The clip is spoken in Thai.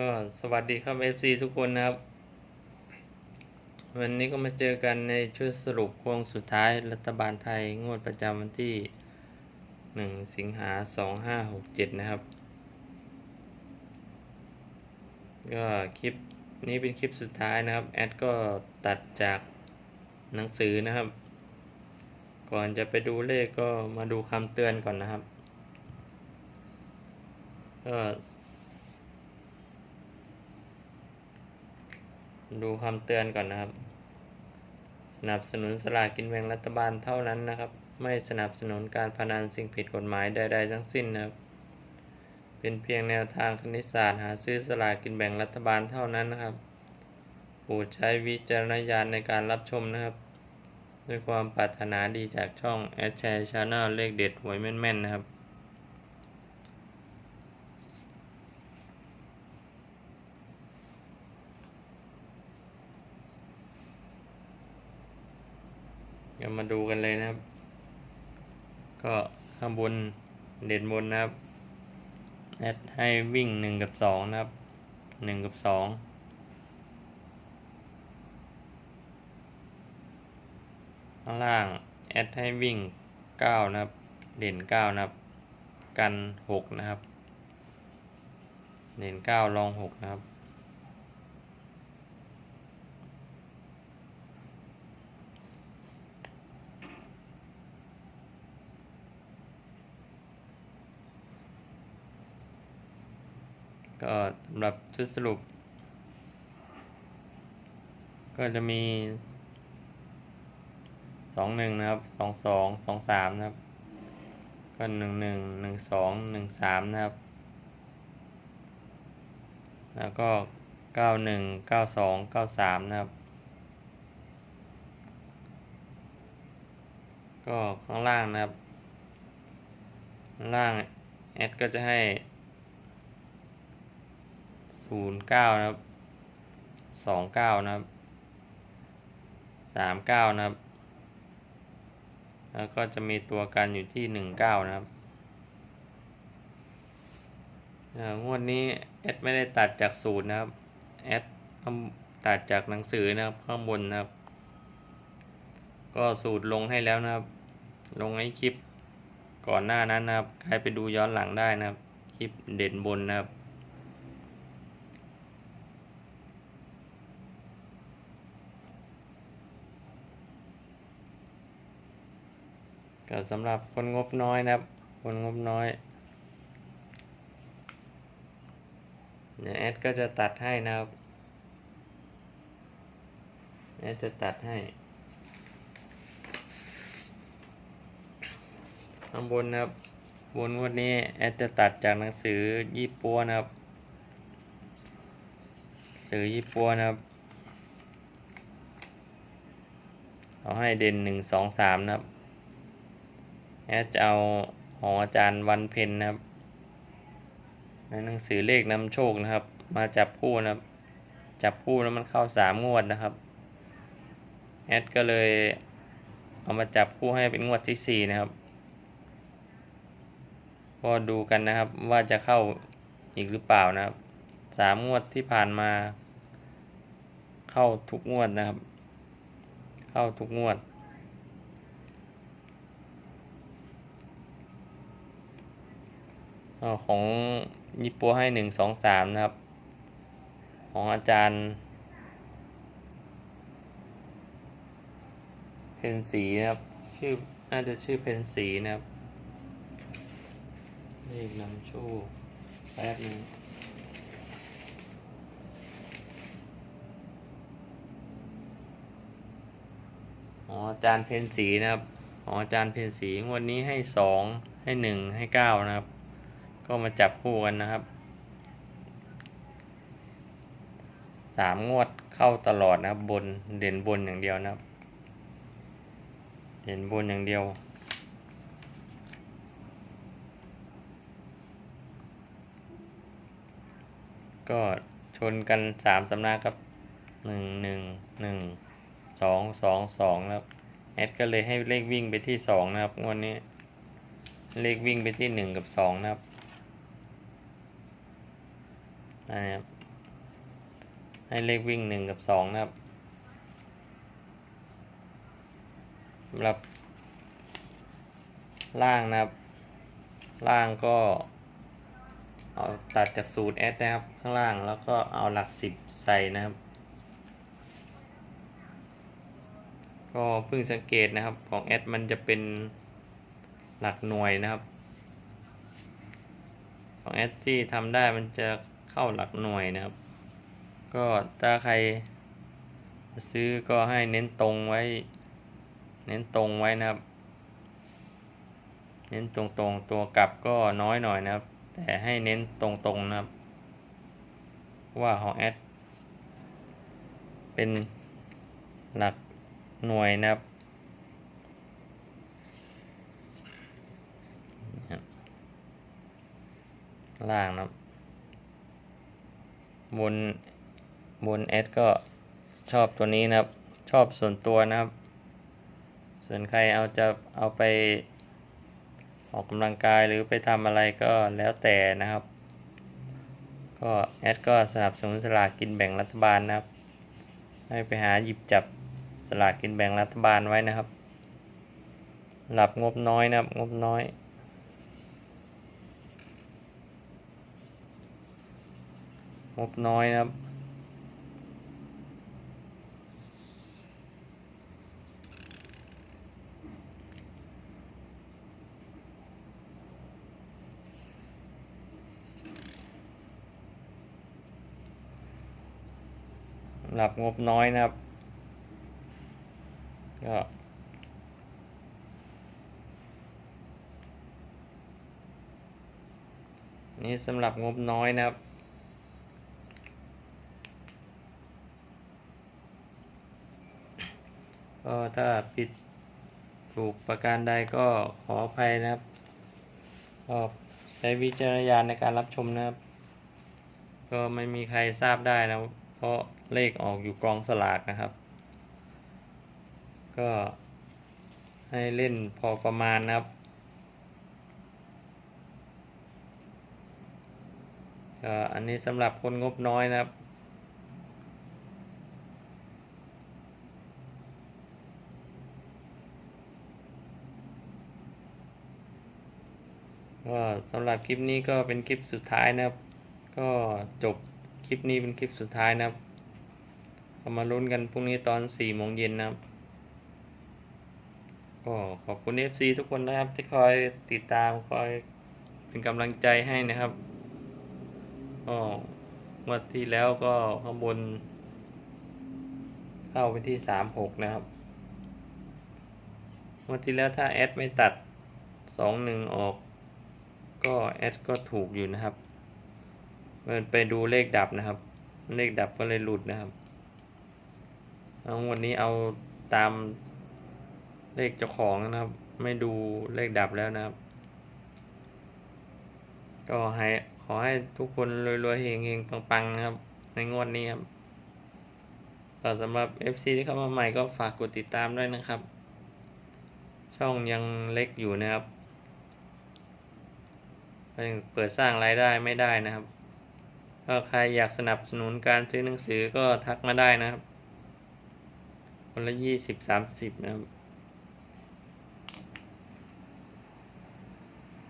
ก็สวัสดีครับ FC ทุกคนนะครับ วันนี้ก็มาเจอกันในชุดสรุปโค้งสุดท้ายรัฐบาลไทยงวดประจำวันที่ 1 สิงหา 2567 นะครับ ก็คลิปนี้เป็นคลิปสุดท้ายนะครับ แอดก็ตัดจากหนังสือนะครับ ก่อนจะไปดูเลขก็มาดูคำเตือนก่อนนะครับก็ ดูคำเตือนก่อนนะครับ สนับสนุนสลากกินแบ่งรัฐบาลเท่านั้นนะครับ ไม่สนับสนุนการพนันสิ่งผิดกฎหมายใด ๆ ทั้งสิ้นนะครับ เป็นเพียงแนวทางคณิตศาสตร์หาซื้อสลากกินแบ่งรัฐบาลเท่านั้นนะครับโปรดใช้วิจารณญาณในการรับชมนะครับ ด้วยความปรารถนาดีจากช่องแอดแชร์ชาแนลเลขเด็ดหวยแม่นๆนะครับ เดี๋ยวมาดูกันเลยนะครับ ก็ข้างบนเด่นบนนะครับแอดให้วิ่งหนึ่งกับสองนะครับหนึ่งกับสองข้างล่างแอดให้วิ่งเก้านะครับ เด่นเก้านะครับ กันหกนะครับ เด่นเก้ารองหกนะครับ ก็สำหรับชุดสรุป ก็จะมีสองหนึ่งนะครับสองสองสองสามนะครับ ก็หนึ่งหนึ่งหนึ่งสองหนึ่งสามนะครับ แล้วก็เก้าหนึ่งเก้าสองเก้าสามนะครับ ก็ข้างล่างนะครับ ข้างล่างแอดก็จะให้ ศูนย์เก้านะครับสองเก้านะครับสามเก้านะครับ แล้วก็จะมีตัวกันอยู่ที่หนึ่งเก้านะครับงวดนี้แอดไม่ได้ตัดจากสูตรนะครับแอดตัดจากหนังสือนะครับข้างบนนะครับ ก็สูตรลงให้แล้วนะครับ ลงให้คลิปก่อนหน้านั้นนะครับ ใครไปดูย้อนหลังได้นะครับ คลิปเด่นบนนะครับ ก็สำหรับคนงบน้อยนะครับ คนงบน้อยเนี่ยแอดก็จะตัดให้นะครับแอดจะตัดให้ ข้างบนนะครับ บนงวดนี้แอดจะตัดจากหนังสือยี่ปัวนะครับหนังสือยี่ปัวนะครับ เอาให้เด่นหนึ่งสองสามนะครับ แอดจะเอาของอาจารย์วันเพ็ญนะครับในหนังสือเลขนำโชคนะครับ มาจับคู่นะครับ จับคู่แล้วมันเข้าสามงวดนะครับแอดก็เลยเอามาจับคู่ให้เป็นงวดที่สี่นะครับ ก็ดูกันนะครับว่าจะเข้าอีกหรือเปล่านะครับสามงวดที่ผ่านมา เข้าทุกงวดนะครับ เข้าทุกงวด อของญี่ปุ่นให้หนึ่งสองสามนะครับ ของอาจารย์ เพนสีนะครับ ชื่อน่าจะชื่อเพนสีนะครับเลขนำโชคแป๊บหนึงองอาจารย์เพนสีนะครับของอาจารย์เพนสีงวดนี้ให้สองให้หนึ่งให้เก้านะครับ ก็มาจับคู่กันนะครับสามงวดเข้าตลอดนะครับบนเด่นบนอย่างเดียวนะครับ เด่นบนอย่างเดียวก็ชนกันสามสำนักครับหนึ่งหนึ่งหนึ่งสองสองสองครับแอดก็เลยให้เลขวิ่งไปที่สองนะครับงวดนี้เลขวิ่งไปที่หนึ่งกับสองนะครับ นะครับให้เลขวิ่งหนึ่งกับสองนะครับสำหรับล่างนะครับ ล่างก็เอาตัดจากสูตร S นะครับ ข้างล่างแล้วก็เอาหลักสิบใส่นะครับ ก็เพิ่งสังเกตนะครับของ S มันจะเป็นหลักหน่วยนะครับ ของ S ที่ทำได้มันจะ เข้าหลักหน่วยนะครับ ก็ถ้าใครซื้อก็ให้เน้นตรงไว้ เน้นตรงไว้นะครับ เน้นตรงๆตัวกลับก็น้อยหน่อยนะครับ แต่ให้เน้นตรงๆนะครับ ว่าของแอดเป็นหลักหน่วยนะครับล่างนะครับ บนบนแอดก็ชอบตัวนี้นะครับ ชอบส่วนตัวนะครับ ส่วนใครเอาจะเอาไปออกกำลังกายหรือไปทำอะไรก็แล้วแต่นะครับ ก็แอดก็สนับสนุนสลากกินแบ่งรัฐบาลนะครับ ให้ไปหาหยิบจับสลากกินแบ่งรัฐบาลไว้นะครับ หลับงบน้อยนะครับ งบน้อย งบน้อยนะครับ หลับงบน้อยนะครับ ก็นี่สำหรับงบน้อยนะครับ ก็ถ้าผิดถูกประการใดก็ขออภัยนะครับก็ใช้วิจารณญาณในการรับชมนะครับ ก็ไม่มีใครทราบได้นะเพราะเลขออกอยู่กองสลากนะครับ ก็ให้เล่นพอประมาณนะครับอันนี้สำหรับคนงบน้อยนะครับ ก็สำหรับคลิปนี้ก็เป็นคลิปสุดท้ายนะครับ ก็จบคลิปนี้เป็นคลิปสุดท้ายนะครับเรามาลุ้นกันพรุ่งนี้ตอนสี่โมงเย็นนะครับก็ขอบคุณ FC ทุกคนนะครับที่คอยติดตามคอยเป็นกำลังใจให้นะครับก็งวดที่แล้วก็ข้างบน เข้าไปที่สามหกนะครับงวดที่แล้วถ้าแอดไม่ตัดสองหนึ่งออก ก็แอดก็ถูกอยู่นะครับเมันไปดูเลขดับนะครับ เลขดับก็เลยหลุดนะครับเอาวันนี้เอาตามเลขเจ้าของนะครับ ไม่ดูเลขดับแล้วนะครับ ก็ให้ขอให้ทุกคนรวยๆเฮงๆปังๆนะครับ ในงวดนี้ครับก็สำหรับ FC ที่เข้ามาใหม่ก็ฝากกดติดตามด้วยนะครับ ช่องยังเล็กอยู่นะครับ ยังเปิดสร้างรายได้ไม่ได้นะครับถ้าใครอยากสนับสนุนการซื้อหนังสือก็ทักมาได้นะครับ คนละยี่สิบสามสิบนะครับ